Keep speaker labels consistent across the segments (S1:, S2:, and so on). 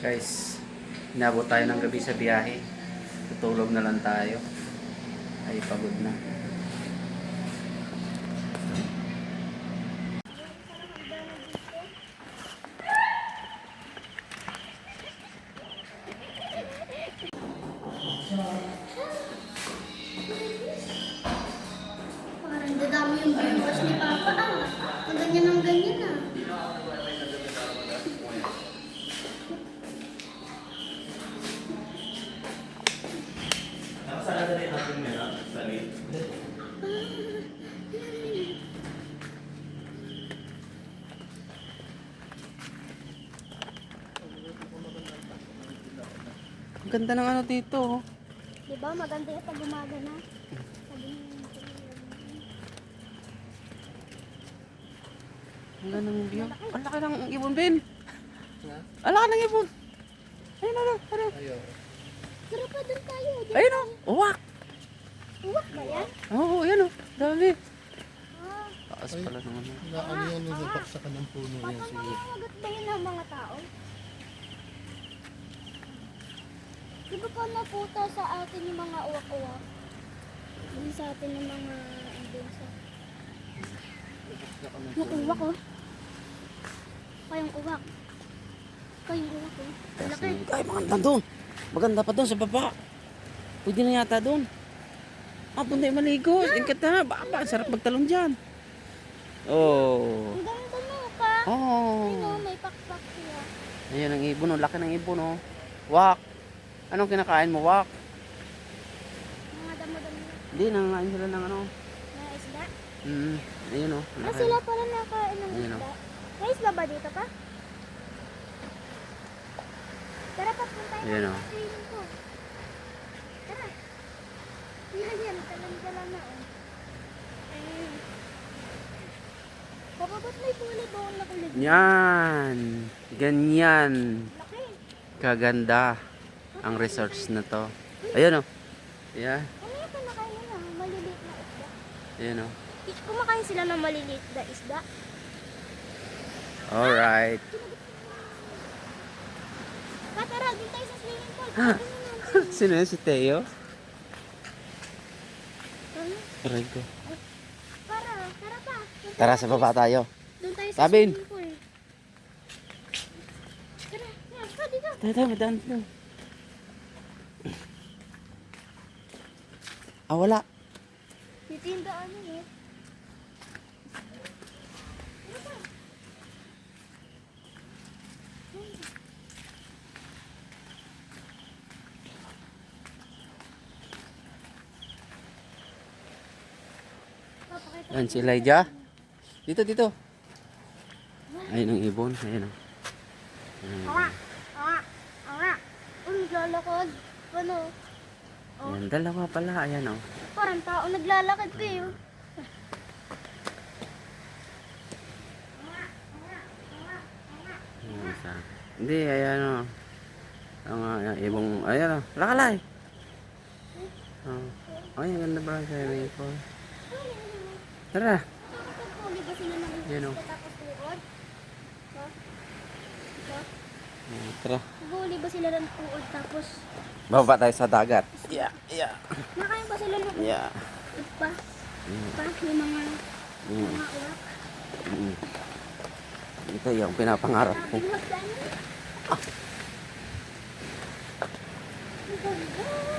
S1: Guys, inabot tayo ng gabi sa biyahe. Tutulog na lang tayo. Ay, pagod na.
S2: Ang
S1: ganda ng ano dito. oh.
S2: Di ba maganda yung pag umaga na?
S1: Ang ganda ng view. Ang laki ng ibon, Ben. Ang laki ng ibon. Ayun, ano, ano.
S2: Tara pa doon tayo.
S1: Ayun, oh. Uwak.
S2: Uwak ba yan?
S1: Oo, oh, yan, oh. Dami.
S2: Ah,
S1: Taas pala ng ano.
S3: Na yan, nabaksakan ng puno yan siguro.
S2: nangangagat ba yun ng mga tao? Di ba pa naputa sa atin yung mga uwak-uwak? Yung sa atin yung mga ambensya. Yung uwak oh. Kayong uwak. Kayong uwak oh. Laki.
S1: Ay, maganda doon. Maganda pa doon sa baba. Pwede na yata doon. Ah, punta yung maligo. Ingkat na. Baba, sarap magtalong dyan. Oh.
S2: Ang ganda mo ka.
S1: Oh.
S2: Ano, may pakpak siya.
S1: Ayan ang ibon, oh. Laki ng ibon, oh. Wak. Anong kinakain mo, wak?
S2: Mga damo-damo
S1: Hindi, nangangain sila ng ano.
S2: na isda.
S1: Mm, ayun, oh.
S2: Ah, sila pala nakain ng
S1: Ayun,
S2: isda. May isda ba dito pa? Tara, papunta tayo
S1: Ayun, oh.
S2: swimming pool. Tara. Yan, yan. Talang-tala na, oh. Ayun. Papa, ba't may volleyball na kulit?
S1: Yan. Ganyan.
S2: Laki.
S1: Kaganda ang resorts na to. Ayun, oh. Yeah.
S2: Ano yung kinakain nila? Maliliit na isda.
S1: Ayun, oh.
S2: Kumakain sila ng maliliit na isda.
S1: Alright.
S2: Pa, tara, dun tayo sa swimming pool.
S1: Ha?
S2: Ano?
S1: Sino yun? Si Teo?
S2: Ano?
S1: Aray ko.
S2: Para, tara pa.
S1: Tara, sa baba tayo.
S2: Doon tayo sa
S1: Sabin.
S2: swimming pool. Tara, tara, pa dito.
S1: Tayo, tayo, madaan. Ah, wala.
S2: Dito yung daan eh.
S1: Yan si Elijah. Dito, dito. Ayun ang ibon. Ayun. Ayun.
S2: Awa! Awa! Awa! Lalakad. Ano?
S1: Ayan, dalawa pala. Ayan oh.
S2: Parang tao naglalakad kayo.
S1: Yung isa. Hindi, ayan oh. Ang uh, ibong, ayan oh. Lakalay. Oh. Ay, ang ganda ba sa pool? Tara.
S2: Nakakapagpuli ba sila ng
S1: Yan, oh.
S2: tapos Ba?
S1: Oh, Tara.
S2: Huli ba sila ng tuod tapos
S1: Baba tayo sa dagat. Yeah, yeah.
S2: nakain ba sila ng
S1: Yeah.
S2: pa?
S1: Mm,
S2: Pa? Yung mga
S1: mm,
S2: mga uwak?
S1: mm. Ito yung pinapangarap ko.
S2: Ang ganda.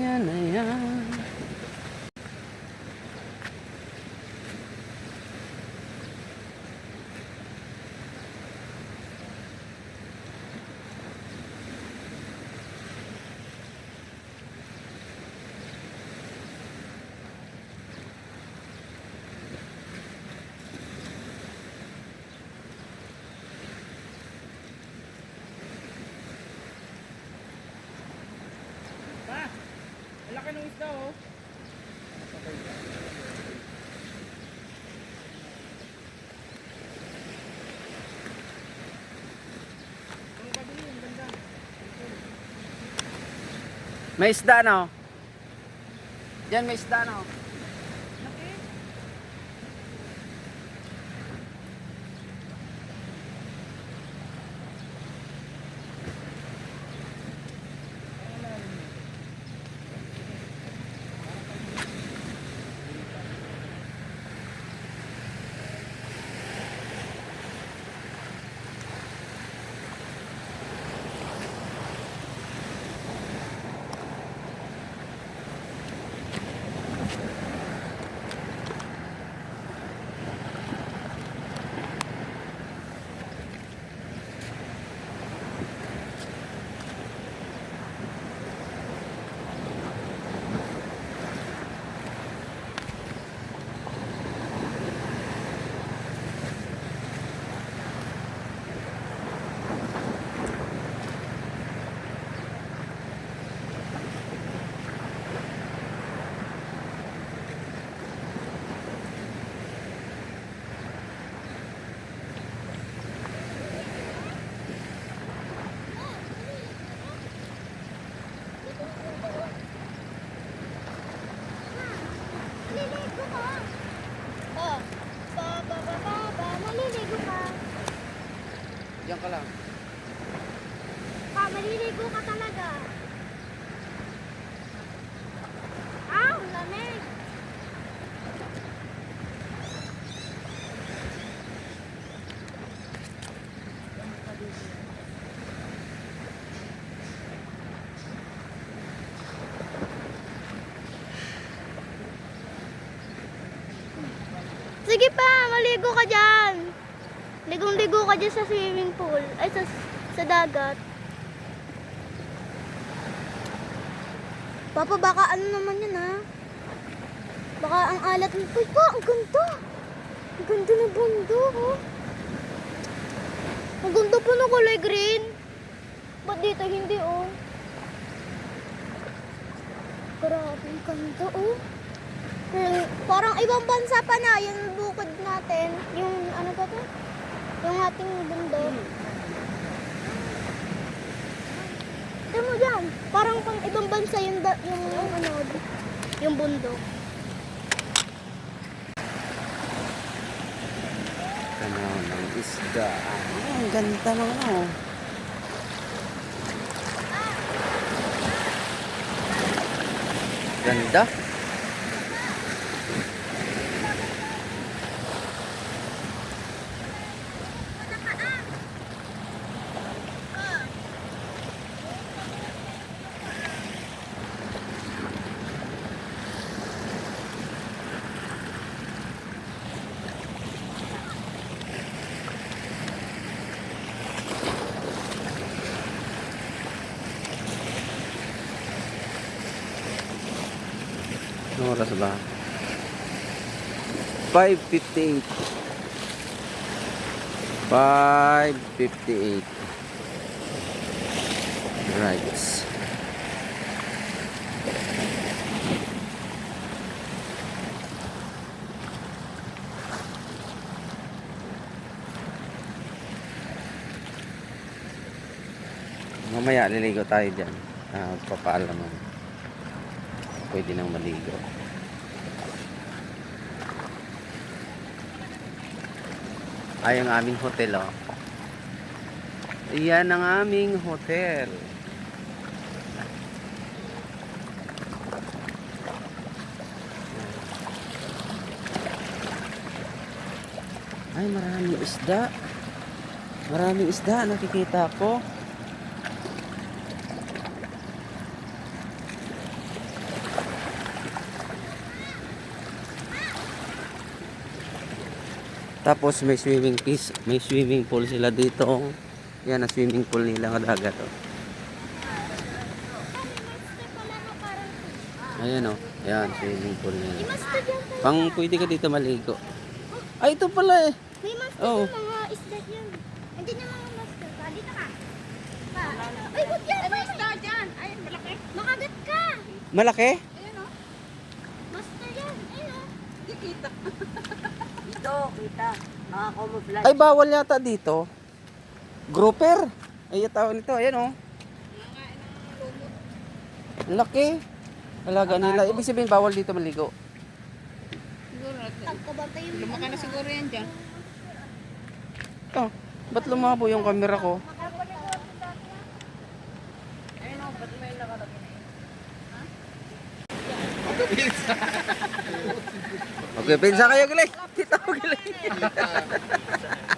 S1: daw. May isda no? Diyan may isda
S2: no? Ka
S1: lang.
S2: Pa, maliligo ka talaga. Ah, lamig. Sige pa, maligo ka dyan. Ligong-ligo ka dyan sa swimming pool. Ay, sa, sa dagat. Papa, baka ano naman yan ha? Baka ang alat mo. Uy pa, ang ganda. Ang ganda ng bundo, oh. Ang ganda po ng kulay green. Ba't dito hindi, oh? Grabe, ang ganda, oh. Hmm, parang ibang bansa pa na yung bukod natin. Yung ano ba to? Yung ating bundok. Tignan mo dyan. Parang pang ibang bansa yung, da, yung ano, yung bundok.
S1: Ano ng isda. Ang ganda ng ano. Ganda. Oras ba? 5.58 5.58 Right Mamaya liligo tayo dyan. Ah, papaalam mo. Pwede nang maligo. Ay, ang aming hotel, oh. Iyan ang aming hotel. Ay, maraming isda. Maraming isda, nakikita ko. Tapos may swimming piece, may swimming pool sila dito. Yan ang swimming pool nila ng dagat. Oh. Ayan oh. Ayan, swimming pool nila. Pang pwede ka dito maligo. Ay, ito pala eh.
S2: May master
S1: Oh.
S2: yung mga isda dyan. Andiyan yung mga master. Pa, dito ka. Pa. Ay, huwag yan. May master dyan. Ay, malaki. Makagat ka.
S1: Malaki?
S2: Ayun o. Master yan. Ayun o.
S4: Ito, kita. Nakakamuflage.
S1: Ay, bawal yata dito. Grouper. Ay, yung tawag nito. Ayan oh. Laki. Alaga nila. Ibig sabihin, bawal dito maligo.
S5: Siguro, lumaka na siguro yan dyan.
S1: Oh, ba't lumabo yung camera ko? Okay, pinsa kayo galing. Kita ko galing.